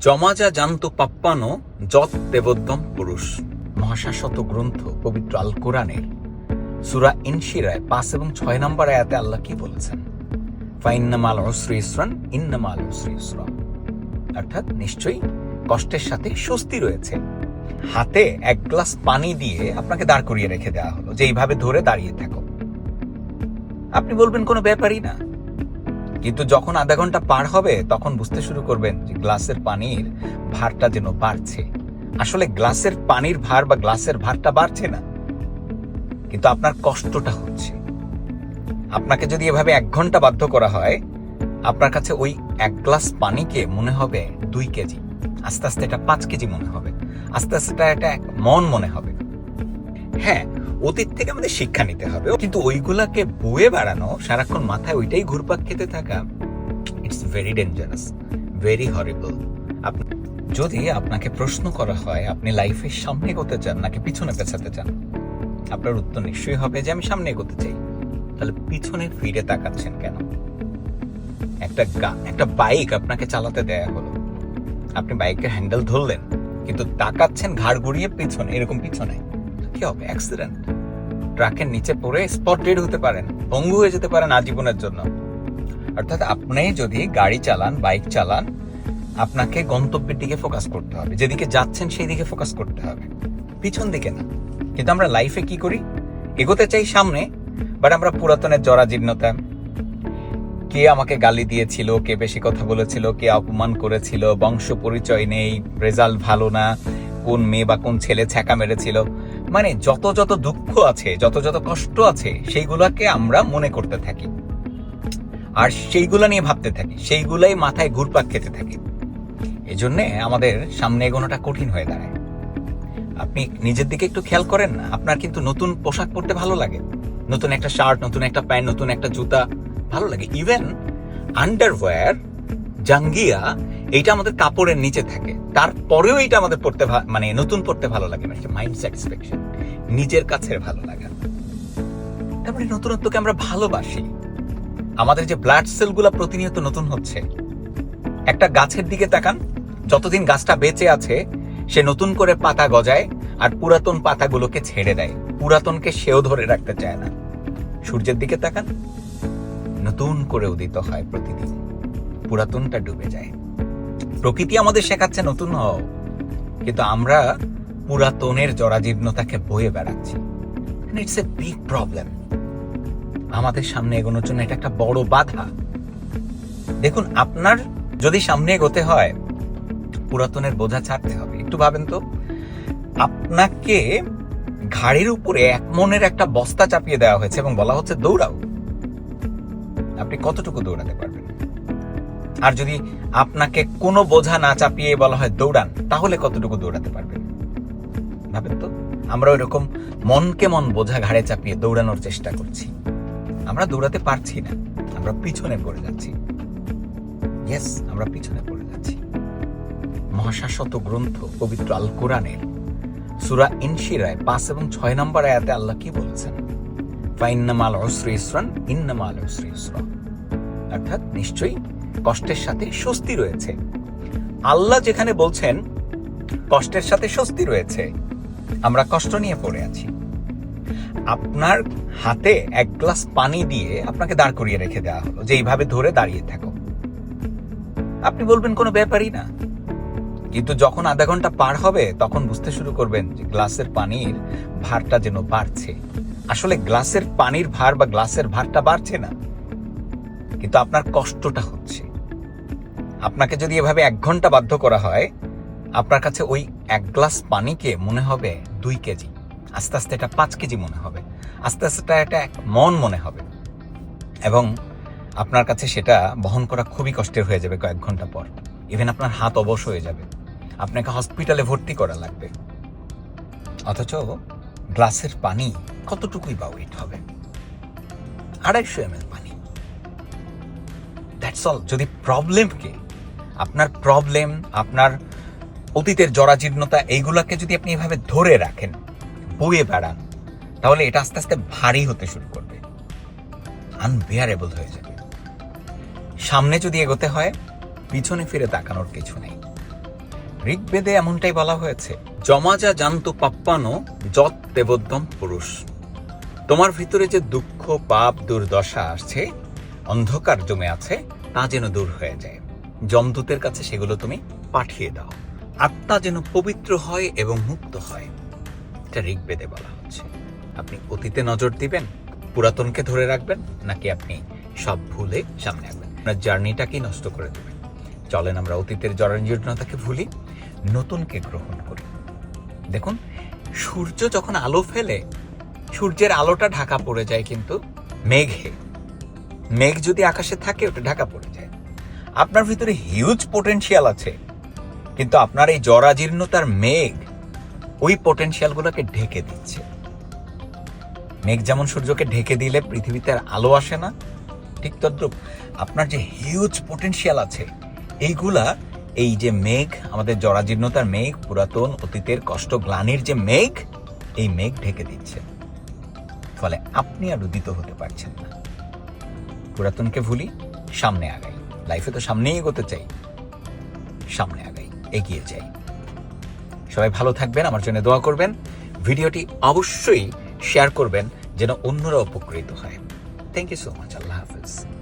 জমাজা জান্ত পাপ্পানো যত দেবোদ্যম পুরুষ। মহাশাশ্বত গ্রন্থ পবিত্র আল কোরআনের সুরা ইনশিরায় পাঁচ এবং ছয় নম্বর আয়াতে আল্লাহ কি বলেছেন? ফাইন্নামাল অসরি ইসরান, ইন্নামাল অসরি ইসরা। অর্থাৎ নিশ্চয়ই কষ্টের সাথে স্বস্তি রয়েছে। হাতে এক গ্লাস পানি দিয়ে আপনাকে দাঁড় করিয়ে রেখে দেওয়া হলো। যে এইভাবে ধরে দাঁড়িয়ে থাকো। আপনি বলবেন কোনো ব্যাপারই না। কিন্তু যখন আধা ঘণ্টা পার হবে, তখন বুঝতে শুরু করবেন যে গ্লাসের পানির ভারটা যেন বাড়ছে। আসলে গ্লাসের পানির ভার বা গ্লাসের ভারটা বাড়ছে না। কিন্তু আপনার কষ্টটা হচ্ছে। আপনাকে যদি এভাবে এক ঘণ্টা বাধ্য করা হয়, আপনার কাছে ওই এক গ্লাস পানিকে মনে হবে দুই কেজি। আস্তে আস্তে এটা পাঁচ কেজি মনে হবে। আস্তে আস্তে এটা এক মন মনে হবে। হ্যাঁ অতীত থেকে আমাদের শিক্ষা নিতে হবে। কিন্তু ওইগুলাকে বয়ে বেড়ানো, সারাক্ষণ মাথায় ওইটাই ঘুরপাক খেতে থাকা it's very dangerous very horrible যদি আপনাকে প্রশ্ন করা হয়, আপনি লাইফের সামনে এগোতে চান, নাকি পিছনে পেছাতে চান, আপনার উত্তর নিশ্চয়ই হবে যে আমি সামনে এগোতে চাই। তাহলে পিছনে ফিরে তাকাচ্ছেন কেন? একটা একটা বাইক আপনাকে চালাতে দেয়া হলো। আপনি বাইকের হ্যান্ডেল ধরলেন, কিন্তু তাকাচ্ছেন ঘাড় ঘুরিয়ে পিছনে, এরকম পিছনে কি হবে? অ্যাক্সিডেন্ট ট্রাকের নিচে পড়ে স্পট ডেড হতে পারেন পঙ্গু হয়ে যেতে পারেন আজীবনের জন্য। অর্থাৎ আপনি যদি গাড়ি চালান বাইক চালান, আপনাকে গন্তব্যের দিকে ফোকাস করতে হবে। যেদিকে যাচ্ছেন সেই দিকে ফোকাস করতে হবে। পিছন দিকে না। কিন্তু আমরা লাইফে কি করি? এগোতে চাই সামনে বাট আমরা পুরাতনের জরাজীর্ণতা কে আমাকে গালি দিয়েছিল, কে বেশি কথা বলেছিল, কে অপমান করেছিল বংশ পরিচয় নেই রেজাল্ট ভালো না, কোন মেয়ে বা কোন ছেলে ছ্যাঁকা মেরেছিল। মানে যত যত দুঃখ আছে, যত যত কষ্ট আছে, সেইগুলোকে আমরা মনে করতে থাকি। আর সেইগুলো নিয়ে ভাবতে থাকি, সেইগুলাই মাথায় ঘুরপাক খেতে থাকি। এই জন্যে আমাদের সামনে এগোনোটা কঠিন হয়ে দাঁড়ায়। আপনি নিজের দিকে একটু খেয়াল করেন না, আপনার কিন্তু নতুন পোশাক পরতে ভালো লাগে। নতুন একটা শার্ট, নতুন একটা প্যান্ট, নতুন একটা জুতা, ভালো লাগে। ইভেন আন্ডারওয়্যার জাঙ্গিয়া এইটা আমাদের কাপড়ের নিচে থাকে। তারপরেও এটা আমাদের পড়তে মানে নতুন পড়তে ভালো লাগে মানে মাইন্ড স্যাটিসফ্যাকশন নিজের কাছের ভালো লাগা। তারপরে নতুনত্বকে আমরা ভালোবাসি। আমাদের যে ব্লাড সেলগুলো প্রতিনিয়ত নতুন হচ্ছে, একটা গাছের দিকে তাকান, যতদিন গাছটা বেঁচে আছে, সে নতুন করে পাতা গজায় আর পুরাতন পাতাগুলোকে ছেড়ে দেয়। পুরাতনকে সেও ধরে রাখতে চায় না। সূর্যের দিকে তাকান, নতুন করে উদিত হয় প্রতিদিন। পুরাতনটা ডুবে যায়। প্রকৃতি আমাদের শেখাচ্ছে নতুন হও। কিন্তু আমরা পুরাতনের জরাজীর্ণতাকে বয়ে বেড়াচ্ছি। ইটস এ বিগ প্রবলেম আমাদের সামনে এগোনোর জন্য এটা একটা বড় বাধা। দেখুন, আপনার যদি সামনে এগোতে হয়, পুরাতনের বোঝা ছাড়তে হবে। একটু ভাবেন তো। আপনাকে ঘাড়ের উপরে এক মনের একটা বস্তা চাপিয়ে দেওয়া হয়েছে এবং বলা হচ্ছে দৌড়াও। আপনি কতটুকু দৌড়াতে পারবেন? আর যদি আপনাকে কোনো বোঝা না চাপিয়ে বলা হয় দৌড়ান, তাহলে কতটুকু দৌড়াতে পারবেন? ভাবেন তো? আমরা ওই রকম মনকে মন বোঝা ঘাড়ে চাপিয়ে দৌড়ানোর চেষ্টা করছি। আমরা দৌড়াতে পারছি না। আমরা পিছনে পড়ে যাচ্ছি। ইয়েস আমরা পিছনে পড়ে যাচ্ছি। মহাশাশ্বত গ্রন্থ পবিত্র আল কোরআনের সুরা ইনশিরায় পাঁচ এবং ছয় নম্বর আয়াতে আল্লাহ কি বলেছেন? ফাইন্নামাল অসরি ইসরান, ইন্নামাল অসরি ইসরা অর্থাৎ নিশ্চয়ই কষ্টের সাথে স্বস্তি রয়েছে। আল্লাহ যেখানে বলছেন, কষ্টের সাথে স্বস্তি রয়েছে। আমরা কষ্ট নিয়ে পড়ে আছি। আপনার হাতে এক গ্লাস পানি দিয়ে আপনাকে দাঁড় করিয়ে রেখে দেওয়া হলো, যে এইভাবে ধরে দাঁড়িয়ে থাকো। আপনি বলবেন, কোনো ব্যাপারই না। কিন্তু যখন আধা ঘণ্টা পার হবে, তখন বুঝতে শুরু করবেন যে গ্লাসের পানির ভারটা যেন বাড়ছে। আসলে গ্লাসের পানির ভার বা গ্লাসের ভারটা বাড়ছে না। কিন্তু আপনার কষ্টটা হচ্ছে। আপনাকে যদি এভাবে এক ঘণ্টা বাধ্য করা হয়, আপনার কাছে ওই এক গ্লাস পানিকে মনে হবে দুই কেজি। আস্তে আস্তে এটা পাঁচ কেজি মনে হবে। আস্তে আস্তে এটা এক মন মনে হবে। এবং আপনার কাছে সেটা বহন করা খুবই কষ্টের হয়ে যাবে কয়েক ঘণ্টা পর। ইভেন আপনার হাত অবশ হয়ে যাবে। আপনাকে হসপিটালে ভর্তি করা লাগবে। অথচ গ্লাসের পানি কতটুকুই বা ওয়েট হবে? আড়াইশো এম পানি। দ্যাটস অল যদি প্রবলেমকে আপনার প্রবলেম আপনার অতীতের জরাজীর্ণতা, এইগুলোকে যদি আপনি এভাবে ধরে রাখেন, বয়ে বেড়ান, তাহলে এটা আস্তে আস্তে ভারী হতে শুরু করবে। আনবেয়ারেবল হয়ে যাবে। সামনে যদি এগোতে হয়, পিছনে ফিরে তাকানোর কিছু নেই। ঋগ্বেদে এমনটাই বলা হয়েছে জমাজা জান্তু পাপ্পানো যত দেবোদ্যম পুরুষ। তোমার ভিতরে যে দুঃখ, পাপ, দুর্দশা আসছে, অন্ধকার জমে আছে, তা যেন দূর হয়ে যায়। যমদূতের কাছে সেগুলো তুমি পাঠিয়ে দাও। আত্মা যেন পবিত্র হয় এবং মুক্ত হয়। এটা ঋগ্বেদে বলা হচ্ছে। আপনি অতীতে নজর দিবেন, পুরাতনকে ধরে রাখবেন, নাকি আপনি সব ভুলে সামনে আসবেন? আপনার জার্নিটাকেই নষ্ট করে দেবেন চলেন আমরা অতীতের জরাঞ্জীর্ণতাকে ভুলি, নতুনকে গ্রহণ করি। দেখুন, সূর্য যখন আলো ফেলে, সূর্যের আলোটা ঢাকা পড়ে যায় কিন্তু মেঘে। মেঘ যদি আকাশে থাকে, ওটা ঢাকা পড়ে যায়। আপনার ভিতরে হিউজ পোটেনশিয়াল আছে। কিন্তু আপনার এই জরাজীর্ণতার মেঘ ওই পোটেনশিয়ালগুলোকে ঢেকে দিচ্ছে। মেঘ যেমন সূর্যকে ঢেকে দিলে পৃথিবীতে আর আলো আসে না, ঠিক তদ্রুপ আপনার যে হিউজ পোটেনশিয়াল আছে, এইগুলা, এই যে মেঘ, আমাদের জরাজীর্ণতার মেঘ, পুরাতন অতীতের কষ্ট গ্লানির যে মেঘ, এই মেঘ ঢেকে দিচ্ছে। ফলে আপনি আর উদিত হতে পারছেন না। পুরাতনকে ভুলি সামনে আগাই। লাইফে তো সামনেই এগোতে চাই। সামনে আগাই, এগিয়ে যাই। সবাই ভালো থাকবেন, আমার জন্য দোয়া করবেন। ভিডিওটি অবশ্যই শেয়ার করবেন, যেন অন্যরা উপকৃত হয়। থ্যাংক ইউ সো মাচ আল্লাহ হাফিজ।